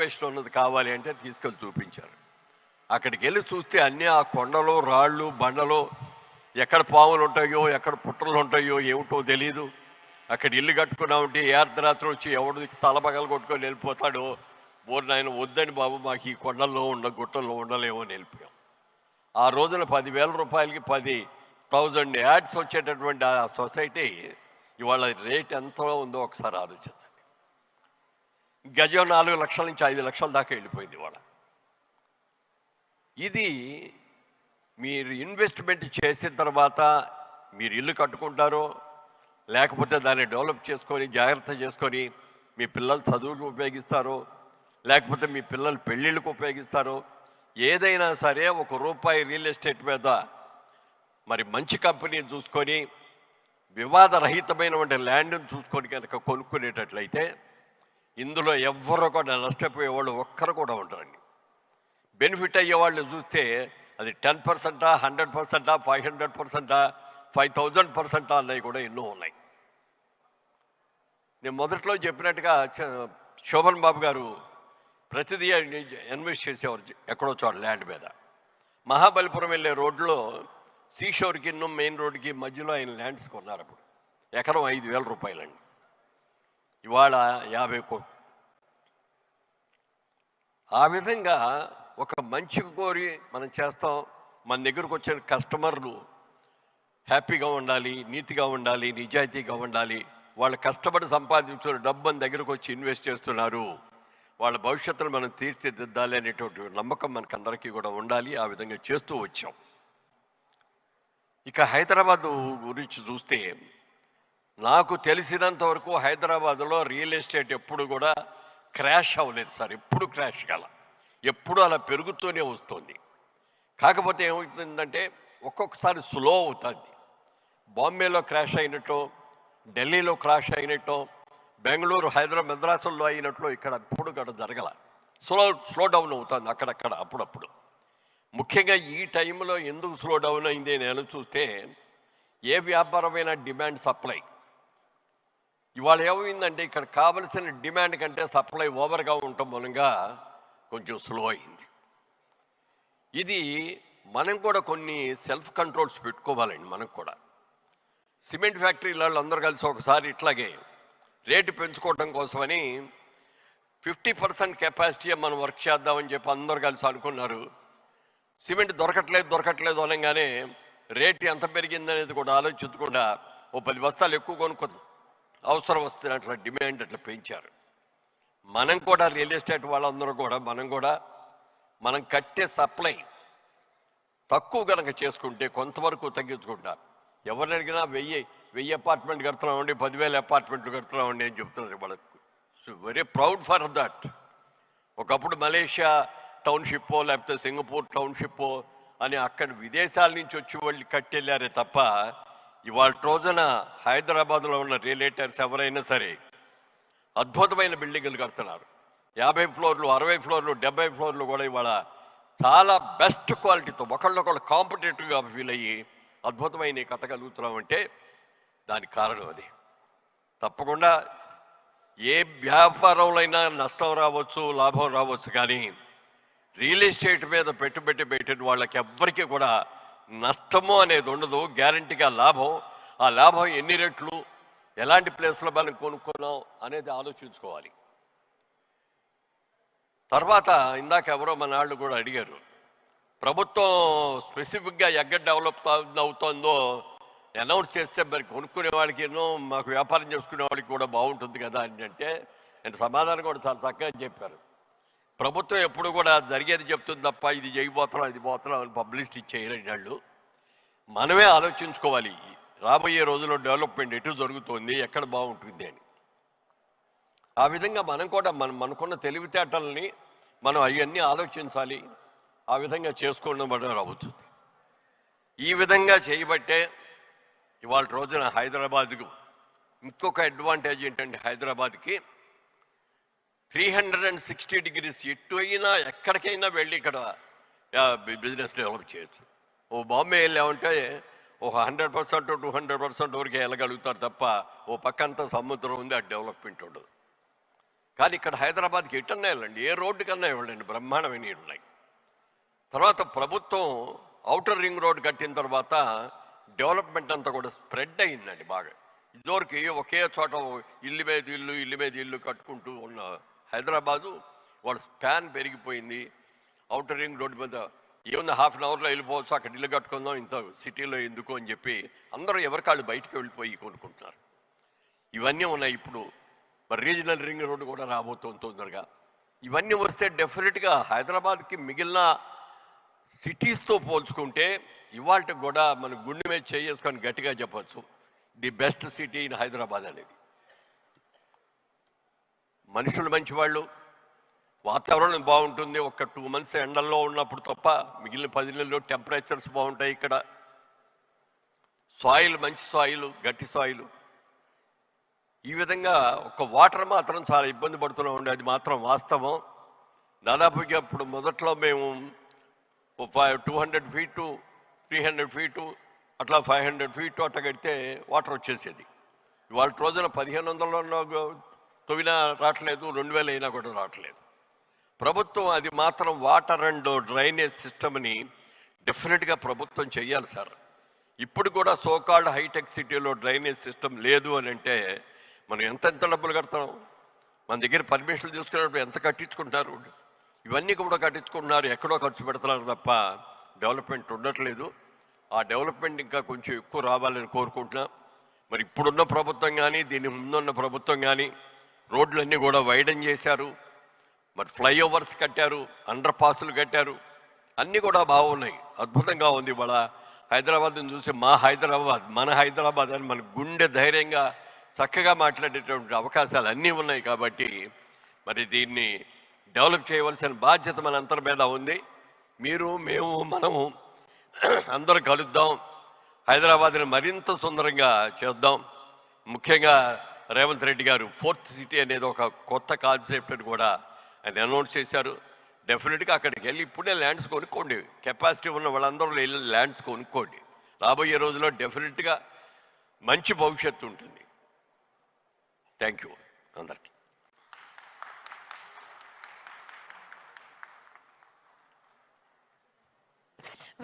Reservation ఉన్నది కావాలి అంటే తీసుకెళ్ళి చూపించారు. అక్కడికి వెళ్ళి చూస్తే అన్నీ ఆ కొండలు రాళ్ళు బండలు ఎక్కడ పాములు ఉంటాయో ఎక్కడ పుట్టలు ఉంటాయో ఏమిటో తెలియదు అక్కడ ఇల్లు కట్టుకున్నామంటే ఏ అర్ధరాత్రి వచ్చి ఎవడు తలపగలు కొట్టుకొని వెళ్ళిపోతాడో బోర్ నాయన వద్దని బాబు మాకు ఈ కొండల్లో ఉండ గుట్టల్లో ఉండలేమో అని వెళ్ళిపోయాం. ఆ రోజున పదివేల రూపాయలకి పది థౌజండ్ యాడ్స్ వచ్చేటటువంటి ఆ సొసైటీ ఇవాళ రేట్ ఎంత ఉందో ఒకసారి ఆలోచించండి గజం నాలుగు లక్షల నుంచి ఐదు లక్షల దాకా వెళ్ళిపోయింది వాళ్ళ ఇది మీరు ఇన్వెస్ట్మెంట్ చేసిన తర్వాత మీరు ఇల్లు కట్టుకుంటారో లేకపోతే దాన్ని డెవలప్ చేసుకొని జాగ్రత్త చేసుకొని మీ పిల్లలు చదువులకు ఉపయోగిస్తారో లేకపోతే మీ పిల్లలు పెళ్ళిళ్ళకు ఉపయోగిస్తారో ఏదైనా సరే ఒక రూపాయి రియల్ ఎస్టేట్ మీద మరి మంచి కంపెనీని చూసుకొని వివాదరహితమైనటువంటి ల్యాండ్ని చూసుకొని కనుక కొనుక్కునేటట్లయితే ఇందులో ఎవ్వరు కూడా నష్టపోయే వాళ్ళు ఒక్కరు కూడా ఉంటారండి బెనిఫిట్ అయ్యే వాళ్ళు చూస్తే అది టెన్ పర్సెంటా హండ్రెడ్ పర్సెంటా ఫైవ్ హండ్రెడ్ పర్సెంటా ఫైవ్ థౌజండ్ పర్సెంటా అన్నవి కూడా ఎన్నో ఉన్నాయి. నేను మొదట్లో చెప్పినట్టుగా చ- శోభన్ బాబు గారు ప్రతిదీ ఇన్వెస్ట్ చేసేవారు ఎక్కడో చోట ల్యాండ్ మీద. మహాబలిపురం వెళ్ళే రోడ్లో సీషోర్కి మెయిన్ రోడ్కి మధ్యలో ఆయన ల్యాండ్స్ కొన్నారు అప్పుడు ఎకరం ఐదు వేల రూపాయలండి. ఇవాళ యాభై కోట్లు. ఆ విధంగా ఒక మంచి కోరి మనం చేస్తాం. మన దగ్గరకు వచ్చిన కస్టమర్లు హ్యాపీగా ఉండాలి నీతిగా ఉండాలి నిజాయితీగా ఉండాలి. వాళ్ళు కష్టపడి సంపాదించిన డబ్బు మన దగ్గరకు వచ్చి ఇన్వెస్ట్ చేస్తున్నారు. వాళ్ళ భవిష్యత్తును మనం తీర్చిదిద్దాలి అనేటువంటి నమ్మకం మనకు అందరికీ కూడా ఉండాలి. ఆ విధంగా చేస్తూ వచ్చాం. ఇక హైదరాబాద్ గురించి చూస్తే నాకు తెలిసినంత వరకు హైదరాబాద్లో రియల్ ఎస్టేట్ ఎప్పుడు కూడా క్రాష్ అవ్వలేదు సార్. ఎప్పుడు క్రాష్ కాల. ఎప్పుడు అలా పెరుగుతూనే వస్తుంది. కాకపోతే ఏమవుతుందంటే ఒక్కొక్కసారి స్లో అవుతుంది. బాంబేలో క్రాష్ అయినట్టు ఢిల్లీలో క్రాష్ అయినట్టు బెంగళూరు హైదరాబాద్ మద్రాసుల్లో అయినట్లు ఇక్కడ ఎప్పుడు కూడా జరగల. స్లో స్లో డౌన్ అవుతుంది అక్కడక్కడ అప్పుడప్పుడు. ముఖ్యంగా ఈ టైంలో ఎందుకు స్లో డౌన్ అయింది నేను చూస్తే ఏ వ్యాపారమైన డిమాండ్ సప్లై. ఇవాళ ఏమైందంటే ఇక్కడ కావలసిన డిమాండ్ కంటే సప్లై ఓవర్గా ఉండటం మూలంగా కొంచెం స్లో అయింది. ఇది మనం కూడా కొన్ని సెల్ఫ్ కంట్రోల్స్ పెట్టుకోవాలండి మనకు కూడా. సిమెంట్ ఫ్యాక్టరీల వాళ్ళు అందరూ కలిసి ఒకసారి ఇట్లాగే రేటు పెంచుకోవడం కోసమని ఫిఫ్టీ పర్సెంట్ కెపాసిటీ మనం వర్క్ చేద్దామని చెప్పి అందరూ కలిసి అనుకున్నారు. సిమెంట్ దొరకట్లేదు దొరకట్లేదు అనగానే రేటు ఎంత పెరిగిందనేది కూడా ఆలోచించకుండా ఓ పది బస్తాలు ఎక్కువ కొనుక్కుంది. అవసరం వస్తే అట్లా డిమాండ్ అట్లా పెంచారు. మనం కూడా రియల్ ఎస్టేట్ వాళ్ళందరూ కూడా మనం కూడా మనం కట్టే సప్లై తక్కువ కనుక చేసుకుంటే కొంతవరకు తగ్గించుకుంటారు ఎవరిని అడిగినా వెయ్యి వెయ్యి అపార్ట్మెంట్ కడుతున్నామండి పదివేల అపార్ట్మెంట్లు కడుతున్నామండి అని చెప్తున్నారు వాళ్ళకు. వెరీ ప్రౌడ్ ఫర్ దట్ ఒకప్పుడు మలేషియా టౌన్షిప్ లేకపోతే సింగపూర్ టౌన్షిప్ అని అక్కడ విదేశాల నుంచి వచ్చి వాళ్ళు కట్టెళ్ళారే తప్ప ఇవాళ రోజున హైదరాబాద్లో ఉన్న రియలేటర్స్ ఎవరైనా సరే అద్భుతమైన బిల్డింగులు కడుతున్నారు. యాభై ఫ్లోర్లు అరవై ఫ్లోర్లు డెబ్బై ఫ్లోర్లు కూడా ఇవాళ చాలా బెస్ట్ క్వాలిటీతో ఒకళ్ళొకళ్ళు కాంపిటేటివ్గా ఫీల్ అయ్యి అద్భుతమైన కలుగుతున్నామంటే దానికి కారణం అది. తప్పకుండా ఏ వ్యాపారంలో అయినా నష్టం రావచ్చు లాభం రావచ్చు కానీ రియల్ ఎస్టేట్ మీద పెట్టుబడి పెట్టిన వాళ్ళకి ఎవ్వరికీ కూడా నష్టము అనేది ఉండదు గ్యారంటీగా లాభం. ఆ లాభం ఎన్ని రెట్లు ఎలాంటి ప్లేస్లో మనం కొనుక్కున్నాం అనేది ఆలోచించుకోవాలి. తర్వాత ఇందాక ఎవరో మన వాళ్ళు కూడా అడిగారు ప్రభుత్వం స్పెసిఫిక్గా ఎక్కడ డెవలప్ అవుతుందో అనౌన్స్ చేస్తే మరి కొనుక్కునే వాళ్ళకి ఎన్నో మాకు వ్యాపారం చేసుకునే వాళ్ళకి కూడా బాగుంటుంది కదా అని అంటే నేను సమాధానం కూడా చాలా చక్కగా చెప్పారు. ప్రభుత్వం ఎప్పుడు కూడా జరిగేది చెప్తుంది తప్ప ఇది చేయబోతున్నాం ఇది పోతున్నాం అని పబ్లిసిటీ చేయలేని వాళ్ళు. మనమే ఆలోచించుకోవాలి రాబోయే రోజుల్లో డెవలప్మెంట్ ఎటు జరుగుతోంది ఎక్కడ బాగుంటుంది అని. ఆ విధంగా మనం కూడా మనం మనకున్న తెలివితేటల్ని మనం అవన్నీ ఆలోచించాలి ఆ విధంగా చేసుకోవడం వల్ల అవుతుంది ఈ విధంగా చేయబట్టే ఇవాళ రోజున హైదరాబాద్కు ఇంకొక అడ్వాంటేజ్ ఏంటంటే హైదరాబాద్కి three hundred and sixty degrees ఎటు అయినా ఎక్కడికైనా వెళ్ళి ఇక్కడ బిజినెస్ డెవలప్ చేయొచ్చు. ఓ బాంబే వెళ్ళామంటే ఒక hundred percent two hundred percent వరకు వెళ్ళగలుగుతారు తప్ప ఓ పక్కంతా సముద్రం ఉంది ఆ డెవలప్మెంట్ ఉండదు. కానీ ఇక్కడ హైదరాబాద్కి ఎటన్నా వెళ్ళండి ఏ రోడ్డు కన్నా వెళ్ళండి బ్రహ్మాండమైన ఉన్నాయి. తర్వాత ప్రభుత్వం అవుటర్ రింగ్ రోడ్ కట్టిన తర్వాత డెవలప్మెంట్ అంతా కూడా స్ప్రెడ్ అయిందండి బాగా. ఇదివరకు ఒకే చోట ఇల్లు మీద ఇల్లు ఇల్లు మీద ఇల్లు కట్టుకుంటూ ఉన్న హైదరాబాదు వాళ్ళ స్పాన్ పెరిగిపోయింది. అవుటర్ రింగ్ రోడ్డు మీద ఏమన్నా హాఫ్ అన్ అవర్లో వెళ్ళిపోవచ్చు అక్కడ ఇల్లు కట్టుకుందాం ఇంత సిటీలో ఎందుకు అని చెప్పి అందరూ ఎవరికాళ్ళు బయటికి వెళ్ళిపోయి కొనుక్కుంటున్నారు. ఇవన్నీ ఉన్నాయి ఇప్పుడు. మరి రీజనల్ రింగ్ రోడ్డు కూడా రాబోతుంది తొందరగా. ఇవన్నీ వస్తే డెఫినెట్గా హైదరాబాద్కి మిగిలిన సిటీస్తో పోల్చుకుంటే ఇవాళ కూడా మన గుండె మీద చేసుకొని గట్టిగా చెప్పచ్చు. The best city in Hyderabad అనేది. మనుషులు మంచివాళ్ళు. వాతావరణం బాగుంటుంది. ఒక టూ మంత్స్ ఎండల్లో ఉన్నప్పుడు తప్ప మిగిలిన పది నెలల్లో టెంపరేచర్స్ బాగుంటాయి ఇక్కడ. సాయిల్ మంచి సాయిల్ గట్టి సాయిల్ ఈ విధంగా ఒక వాటర్ మాత్రం చాలా ఇబ్బంది పడుతూనే ఉండే. అది మాత్రం వాస్తవం. దాదాపుగా ఇప్పుడు మొదట్లో మేము five two hundred feet three hundred feet అట్లా ఫైవ్ హండ్రెడ్ ఫీటు అట్లా కడితే వాటర్ వచ్చేసేది. ఇవాళ రోజున పదిహేను వందల తొవినా రావట్లేదు రెండు వేలు అయినా కూడా రావట్లేదు. ప్రభుత్వం అది మాత్రం వాటర్ అండ్ డ్రైనేజ్ సిస్టమ్ని డెఫినెట్గా ప్రభుత్వం చేయాలి సార్. ఇప్పుడు కూడా సోకాల్డ్ హైటెక్ సిటీలో డ్రైనేజ్ సిస్టమ్ లేదు అని అంటే మనం ఎంత ఎంత డబ్బులు కడతాం? మన దగ్గర పర్మిషన్లు తీసుకున్నప్పుడు ఎంత కట్టించుకుంటారు? ఇవన్నీ కూడా కట్టించుకుంటున్నారు ఎక్కడో ఖర్చు పెడుతున్నారు తప్ప డెవలప్మెంట్ ఉండట్లేదు. ఆ డెవలప్మెంట్ ఇంకా కొంచెం ఎక్కువ రావాలని కోరుకుంటున్నాం. మరి ఇప్పుడున్న ప్రభుత్వం కానీ దీని ముందున్న ప్రభుత్వం కానీ రోడ్లన్నీ కూడా వైడన్ చేశారు. మరి ఫ్లైఓవర్స్ కట్టారు అండర్ పాసులు కట్టారు. అన్నీ కూడా బాగున్నాయి. అద్భుతంగా ఉంది ఇవాళ హైదరాబాద్ని చూసి మా హైదరాబాద్ మన హైదరాబాద్ అని మన గుండె ధైర్యంగా చక్కగా మాట్లాడేటువంటి అవకాశాలు అన్నీ ఉన్నాయి కాబట్టి మరి దీన్ని డెవలప్ చేయవలసిన బాధ్యత మన అందరి మీద ఉంది. మీరు మేము మనము అందరూ కలుద్దాం. హైదరాబాద్ని మరింత సుందరంగా చేద్దాం. ముఖ్యంగా రేవంత్ రెడ్డి గారు ఫోర్త్ సిటీ అనేది ఒక కొత్త కాన్సెప్ట్ని కూడా ఆయన అనౌన్స్ చేశారు. డెఫినెట్గా అక్కడికి వెళ్ళి ఇప్పుడే ల్యాండ్స్ కొనుక్కోండి. కెపాసిటీ ఉన్న వాళ్ళందరూ వెళ్ళి ల్యాండ్స్ కొనుక్కోండి. రాబోయే రోజుల్లో డెఫినెట్గా మంచి భవిష్యత్తు ఉంటుంది. థ్యాంక్ యూ అందరికీ.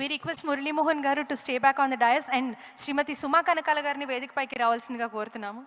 వి రిక్వెస్ట్ మురళీమోహన్ గారు to stay back on the dais and Srimathi Suma Kanakala గారిని వేదికపైకి రావాల్సిందిగా కోరుతున్నాము